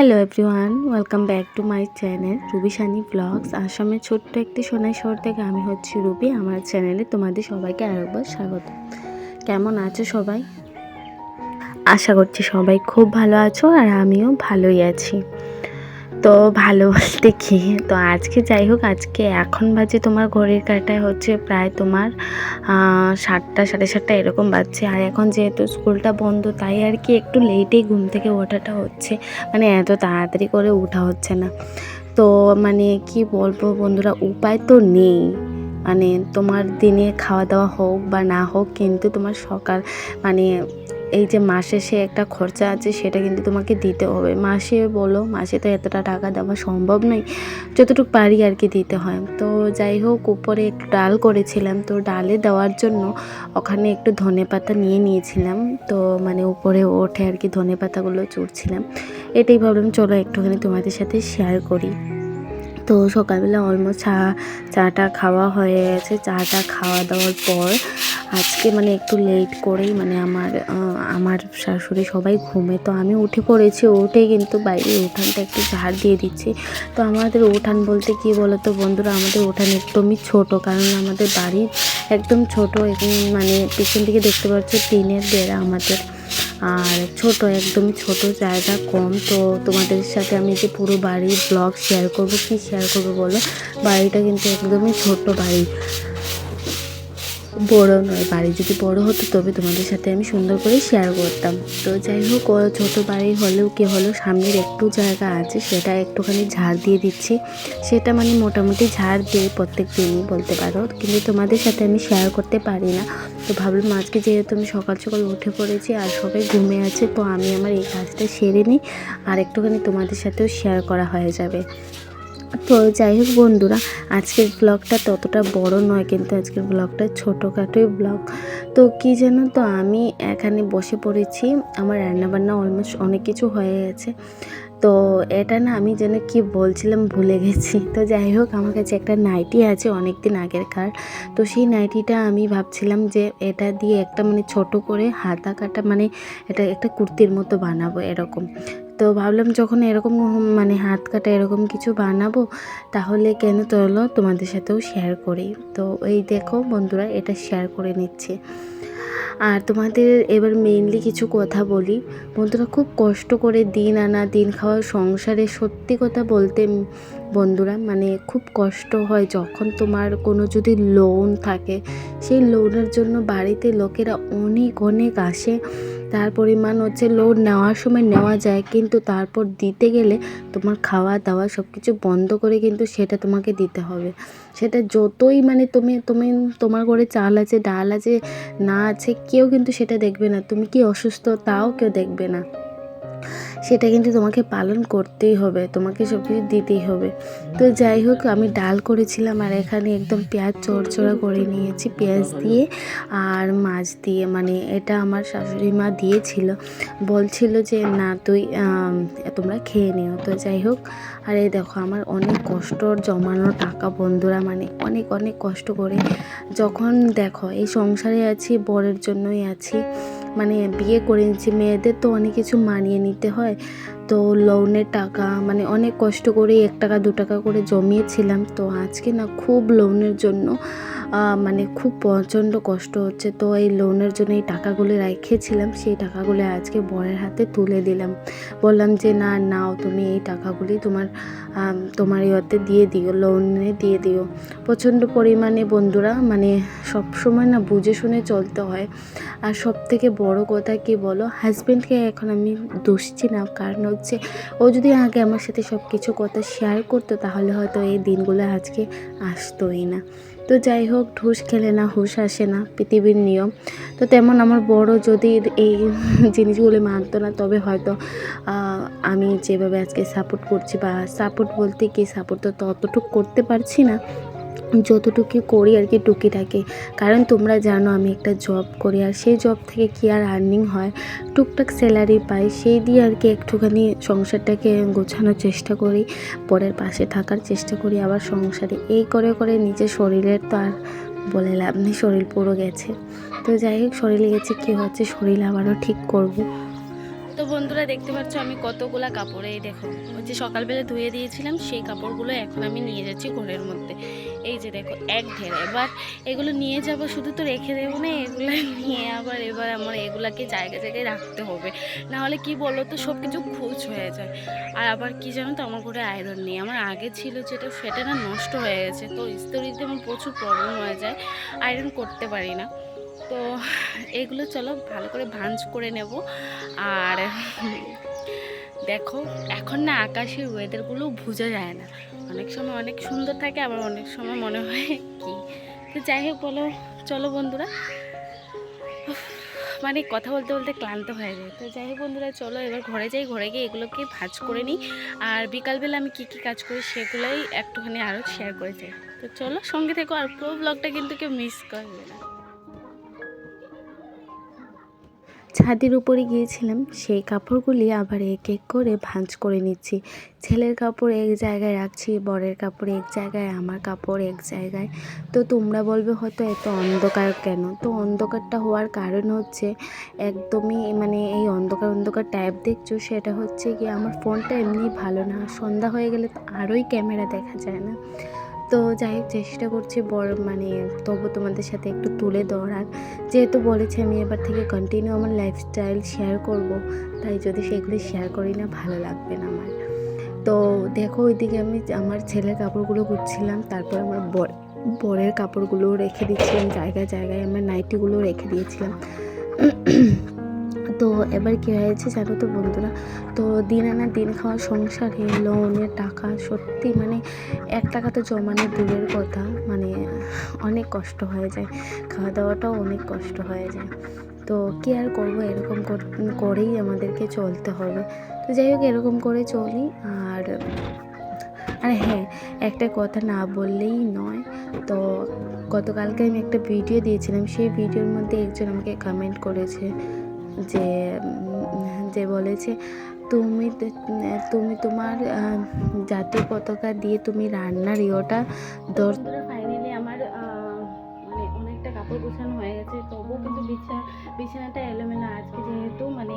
Hello everyone welcome back to my channel Ruby Sunny vlogs আসামের ছোট্ট একটি সোনাই শহর থেকে আমি হচ্ছি রুবি আমার চ্যানেলে তোমাদের সবাইকে আরেকবার স্বাগত। কেমন আছো সবাই? আশা করছি সবাই খুব ভালো আছো আর আমিও ভালোই আছি। তো ভালো বলতে কি তো আজকে যাই হোক, আজকে এখন বাজে তোমার ঘড়ির কাটায় হচ্ছে প্রায় তোমার সাতটা, সাড়ে সাতটা এরকম বাজছে। আর এখন যেহেতু স্কুলটা বন্ধ, তাই আর কি একটু লেটেই ঘুম থেকে ওঠাটা হচ্ছে। মানে এত তাড়াতাড়ি করে ওঠা হচ্ছে না। তো মানে কি বলব বন্ধুরা, উপায় তো নেই। মানে তোমার দিনে খাওয়া দাওয়া হোক বা না হোক, কিন্তু তোমার সকাল মানে এই যে মাসে সে একটা খরচা আছে, সেটা কিন্তু তোমাকে দিতে হবে। মাসে বলো, মাসে তো এতটা টাকা দেওয়া সম্ভব নয়, যতটুকু পারি আর কি দিতে হয়। তো যাই হোক, উপরে একটু ডাল করেছিলাম। তো ডালে দেওয়ার জন্য ওখানে একটু ধনে পাতা নিয়ে নিয়েছিলাম। তো মানে উপরে ওঠে আর কি ধনে পাতাগুলো চুড়ছিলাম এটাই ভাবলাম, চলো একটুখানি তোমাদের সাথে শেয়ার করি। তো সকালবেলা অলমোস্ট চা, চাটা খাওয়া হয়ে গেছে। চাটা খাওয়া দাওয়ার পর আজকে মানে একটু লেট করেই মানে আমার আমার শাশুড়ি সবাই ঘুমে। তো আমি উঠে পড়েছি, উঠে কিন্তু বাইরে উঠানটা একটু ঝাড় দিয়ে দিচ্ছি। তো আমাদের উঠান বলতে কি বলতো বন্ধুরা? আমাদের উঠান একদমই ছোট, কারণ আমাদের বাড়ি একদম ছোট মানে পিছন দিকে দেখতে পাচ্ছ টিনের বেড়া আমাদের। আর ছোট, একদমই ছোট, জায়গা কম। তো তোমাদের সাথে আমি যে পুরো বাড়ির ব্লগ শেয়ার করব, কী শেয়ার করব বলো? বাড়িটা কিন্তু একদমই ছোট বাড়ি। বড় নয়, বাড়ি যদি বড় হতো তবে তোমাদের সাথে আমি সুন্দর করে শেয়ার করতাম। তো যাই হোক ছোট বাড়ি হলেও কি হলো, সামনের একটু জায়গা আছে, সেটা একটুখানি ঝাড় দিয়ে দিচ্ছি। সেটা মানে মোটামুটি ঝাড় দিয়ে প্রত্যেক দিনই বলতে পারো, কিন্তু তোমাদের সাথে আমি শেয়ার করতে পারি না। তো ভাবলাম আজকে যেহেতু আমি সকাল সকাল উঠে পড়েছি আর সবাই ঘুমে আছে, তো আমি আমার এই কাজটা সেরে নিই, আর একটুখানি তোমাদের সাথেও শেয়ার করা হয়ে যাবে। তো যাই হোক বন্ধুরা, আজকের ব্লগটা ততটা বড় নয়, কিন্তু আজকের ব্লগটা ছোটোখাটোই ব্লগ তো কী যেন তো, আমি এখানে বসে পড়েছি, আমার রান্নাবান্না অলমোস্ট অনেক কিছু হয়ে গেছে। তো এটা না আমি যেন কি বলছিলাম ভুলে গেছি। তো যাই হোক, আমার কাছে একটা নাইটি আছে অনেক দিন আগের কার। তো সেই নাইটিটা আমি ভাবছিলাম যে এটা দিয়ে একটা মানে ছোট করে হাতা কাটা মানে এটা একটা কুর্তির মতো বানাবো এরকম। তো ভাবলাম যখন এরকম মানে হাত কাটা এরকম কিছু বানাবো, তাহলে কেন চলো তোমাদের সাথেও শেয়ার করি। তো এই দেখো বন্ধুরা, এটা শেয়ার করে নিচ্ছে। আর তোমাদের এবার মেইনলি কিছু কথা বলি। বন্ধুরা, খুব কষ্ট করে দিন আনা, দিন খাওয়া সংসারে সত্যি কথা বলতে বন্ধুরা মানে খুব কষ্ট হয় যখন তোমার কোনো যদি লোন থাকে। সেই লোনের জন্য বাড়িতে লোকেরা অনেক অনেক আসে। তার পরিমাণ হচ্ছে লোড নেওয়ার সময় নেওয়া যায়, কিন্তু তারপর দিতে গেলে তোমার খাওয়া দাওয়া সব কিছু বন্ধ করে কিন্তু সেটা তোমাকে দিতে হবে। সেটা যতই মানে তুমি তুমি, তোমার ঘরে চাল আছে, ডাল আছে, না আছে, কেউ কিন্তু সেটা দেখবে না। তুমি কি অসুস্থ, তাও কেউ দেখবে না। সেটা কিন্তু তোমাকে পালন করতেই হবে, তোমাকে সব কিছু দিতেই হবে। তো যাই হোক, আমি ডাল করেছিলাম আর এখানে একদম পেঁয়াজ চড়চড়া করে নিয়েছি, পেঁয়াজ দিয়ে আর মাছ দিয়ে। মানে এটা আমার শাশুড়ি মা দিয়েছিল, বলছিল যে না তুই তোমরা খেয়ে নিও। তো যাই হোক, আর এই দেখো আমার অনেক কষ্টর জমানো টাকা বন্ধুরা মানে অনেক অনেক কষ্ট করে যখন দেখো এই সংসারে আছি, বরের জন্যই আছি মানে বিয়ে করে নিচ্ছি মেয়েদের তো অনেক কিছু মানিয়ে নিতে হয়। তো লোনের টাকা মানে অনেক কষ্ট করে এক টাকা, দু টাকা করে জমিয়েছিলাম। তো আজকে না খুব লোনের জন্য মানে খুব প্রচণ্ড কষ্ট হচ্ছে। তো এই লোনের জন্য এই টাকাগুলো রেখেছিলাম, সেই টাকাগুলো আজকে বরের হাতে তুলে দিলাম। বললাম যে, না, নাও, তুমি এই টাকাগুলি তোমার তোমার ইয়েতে দিয়ে দিও লোনে দিয়ে দিও। প্রচণ্ড পরিমাণে বন্ধুরা মানে সব সময় না বুঝে শুনে চলতে হয়। আর সব থেকে বড় কথা কি বলো? হাজব্যান্ডকে এখন আমি দোষছি না, কারণ হচ্ছে। ও যদি আগে আমার সাথে সব কিছু কথা শেয়ার করতো, তাহলে হয়তো এই দিনগুলো আজকে আসতোই না। তো যাই হোক ঢুস খেলে না, হুশ আসে না, পৃথিবীর নিয়ম। তো তেমন আমার বড় যদি এই জিনিসগুলো মানতো না, তবে হয়তো আমি যেভাবে আজকে সাপোর্ট করছি বা সাপোর্ট বলতে কি সাপোর্ট তো ততটুকু করতে পারছি না। যতটুকু করি আর কি টুকিটাকি কারণ তোমরা জানো আমি একটা জব করি আর সেই জব থেকে কি আর আর্নিং হয়? টুকটাক স্যালারি পাই, সেই দিয়ে আর কি একটুখানি সংসারটাকে গোছানোর চেষ্টা করি, পরের পাশে থাকার চেষ্টা করি, আবার সংসারে। এই করে করে নিজের শরীরের তো আর বলে লাভ নেই, শরীর পুরো গেছে। তো যাই হোক, শরীরে গেছে, কী হচ্ছে? শরীর আবারও ঠিক করব। তো বন্ধুরা দেখতে পাচ্ছ আমি কতগুলা কাপড় এই দেখো, ওই যে সকালবেলা ধুয়ে দিয়েছিলাম সেই কাপড়গুলো এখন আমি নিয়ে যাচ্ছি ঘরের মধ্যে। এই যে দেখো, এক ঢের। এবার এগুলো নিয়ে যাব, শুধু তো রেখে দেবো না, এগুলো নিয়ে আবার এবার আমার এগুলাকে জায়গায় জায়গায় রাখতে হবে। না হলে কি বলো তো সব কিছু খুঁজ হয়ে যায়। আর আবার কি জানো তো, আমার ঘরে আয়রন নেই। আমার আগে ছিল যেটা, সেটা না নষ্ট হয়ে গেছে। তো ইস্ত্রিতে আমার প্রচুর প্রবলেম হয়ে যায়। আয়রন করতে পারি না। তো এগুলো চলো ভালো করে ভাঁজ করে নেব। আর দেখো, এখন না আকাশের ওয়েদারগুলো বোঝা যায় না। অনেক সময় অনেক সুন্দর থাকে, আবার অনেক সময় মনে হয় কি? তো যাই হোক, বলো, চলো বন্ধুরা। মানে কথা বলতে বলতে ক্লান্ত হয়ে যায়। তো যাই হোক বন্ধুরা, চলো এবার ঘরে যাই, ঘরে গিয়ে এগুলোকে ভাজ করে নিই। আর বিকালবেলা আমি কী কী কাজ করি সেগুলোই একটুখানি আরও শেয়ার করে যাই। তো চলো সঙ্গে থেকো, আর পুরো ব্লগটা কিন্তু কেউ মিস করবে না। ছাদের উপরে গিয়েছিলাম, সেই কাপড়গুলি আবার এক এক করে ভাঁজ করে নিচ্ছি। ছেলের কাপড় এক জায়গায় রাখছি, বরের কাপড় এক জায়গায়, আমার কাপড় এক জায়গায়। তো তোমরা বলবে হয়তো এত অন্ধকার কেন? তো অন্ধকারটা হওয়ার কারণ হচ্ছে একদমই মানে এই অন্ধকার অন্ধকার ট্যাব দেখছ, সেটা হচ্ছে কি আমার ফোনটা এমনি ভালো না। সন্ধ্যা হয়ে গেলে তো আরোই ক্যামেরা দেখা যায় না। তো যাই হোক, চেষ্টা করছি বড় মানে তবু তোমাদের সাথে একটু তুলে ধরার। যেহেতু বলেছি আমি এবার থেকে কন্টিনিউ আমার লাইফস্টাইল শেয়ার করব, তাই যদি সেগুলি শেয়ার করি না, ভালো লাগবে না আমার। তো দেখো, ওইদিকে আমি আমার ছেলের কাপড়গুলো গুছছিলাম তারপর আমার বর, বরের কাপড়গুলো রেখে দিচ্ছিলাম, জায়গায় জায়গায় আমার নাইটিগুলো রেখে দিয়েছিলাম। তো এবার কী হয়েছে জানো তো বন্ধুরা? তো দিন আনা দিন খাওয়া সংসারে লোনের টাকা সত্যি মানে এক টাকা তো জমানো দূরের কথা মানে অনেক কষ্ট হয়ে যায়। খাওয়া দাওয়াটাও অনেক কষ্ট হয়ে যায়। তো কী আর করব, এরকম কর- করেই আমাদেরকে চলতে হবে। তো যাই হোক, এরকম করে চলি। আর আর হ্যাঁ একটা কথা না বললেই নয়। তো গতকালকে আমি একটা ভিডিও দিয়েছিলাম, সেই ভিডিওর মধ্যে একজন আমাকে কমেন্ট করেছে। যে যে বলেছে, তুমি তুমি তোমার জাতীয় পতাকা দিয়ে তুমি রান্নার ইয়েটা দর ফাইনালি আমার মানে অনেকটা কাপড় গোছানো হয়ে গেছে। তবুও কিন্তু বিছানা বিছানাটা এলোমেলো। আজকে যেহেতু মানে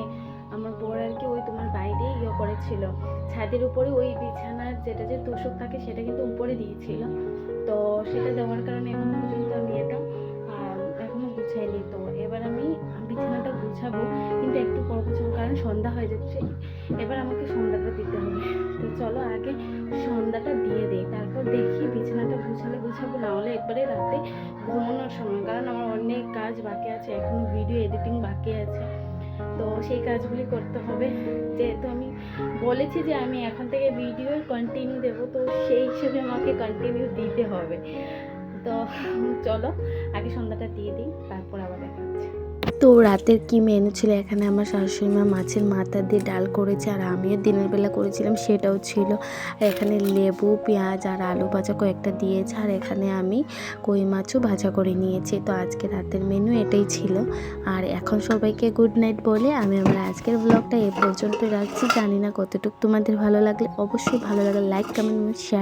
আমার বর আর কি ওই তোমার বাইরে ইয়ে করেছিল। ছাদের উপরে ওই বিছানার যেটা যে তোষক থাকে, সেটা কিন্তু উপরে দিয়েছিল। তো সেটা দেওয়ার কারণে এখনও পর্যন্ত আমি এটা এখনও গুছাইনি। তো এবার আমি বিছানাটা গুছাবো কিন্তু একটু পর গুছাবো কারণ সন্ধ্যা হয়ে যাচ্ছে। এবার আমাকে সন্ধ্যাটা দিতে হবে। তো চলো আগে সন্ধ্যাটা দিয়ে দিই, তারপর দেখি বিছানাটা গুছালে গুছাবো, না হলে একবারে রাতে ঘুমানোর সময়, কারণ আমার অনেক কাজ বাকি আছে, এখনও ভিডিও এডিটিং বাকি আছে। তো সেই কাজগুলি করতে হবে। যেহেতু আমি বলেছি যে আমি এখন থেকে ভিডিও কন্টিনিউ দেবো, তো সেই হিসেবে আমাকে কন্টিনিউ দিতে হবে। তো চলো আগে সন্ধ্যাটা দিয়ে দিই, তারপর আবার তো রাতের কি মেনু ছিল? এখানে আমার শাশুড়ি মা মাছের মাথা দিয়ে ডাল করেছে আর আমিও দিনের বেলা করেছিলাম, সেটাও ছিল। আর এখানে লেবু, পেঁয়াজ আর আলু ভাজা কয়েকটা দিয়েছে আর এখানে আমি কই মাছও ভাজা করে নিয়েছি। তো আজকে রাতের মেনু এটাই ছিল। আর এখন সবাইকে গুড নাইট বলে আমি আমার আজকের ব্লগটা এ পর্যন্ত রাখছি। জানি না কতটুকু তোমাদের ভালো লাগলে অবশ্যই ভালো লাগলে লাইক কমেন্ট শেয়ার